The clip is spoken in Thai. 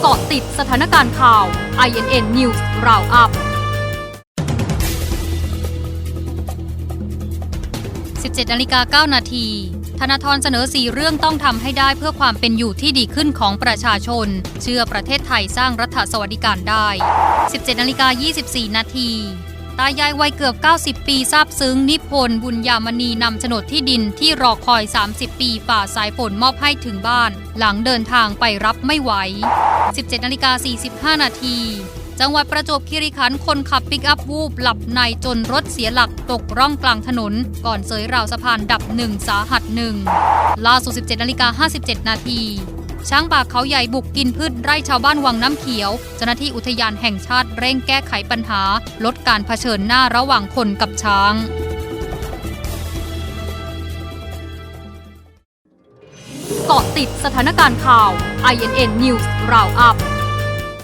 เกาะติดสถานการณ์ข่าว INN News Roundup 17นาฬิกา9นาทีธนาธรเสนอ4เรื่องต้องทำให้ได้เพื่อความเป็นอยู่ที่ดีขึ้นของประชาชน เชื่อประเทศไทยสร้างรัฐสวัสดิการได้ 17นาฬิกา24 นาที ตายายวัยเกือบ 90 ปีทราบซึ้ง นิพนธ์บุญยามณีนำโฉนดที่ดินที่รอคอย 30 ปีฝ่าสายฝนมอบให้ถึงบ้าน หลังเดินทางไปรับไม่ไหว 17นาฬิกา45 นาทีจังหวัดประจวบคีรีขันธ์คนขับปิกอัพวูบหลับในจนรถเสียหลักตกร่องกลางถนน ก่อนเสยราวสะพานดับหนึ่งสาหัสหนึ่งล่าสุด 17นาฬิกา57 นาที ช้างป่าเขาใหญ่บุกกินพืชไร่ชาวบ้านวังน้ำเขียว เจ้าหน้าที่อุทยานแห่งชาติเร่งแก้ไขปัญหา ลดการเผชิญหน้าระหว่างคนกับช้างเกาะติดสถานการณ์ข่าว INN News Roundup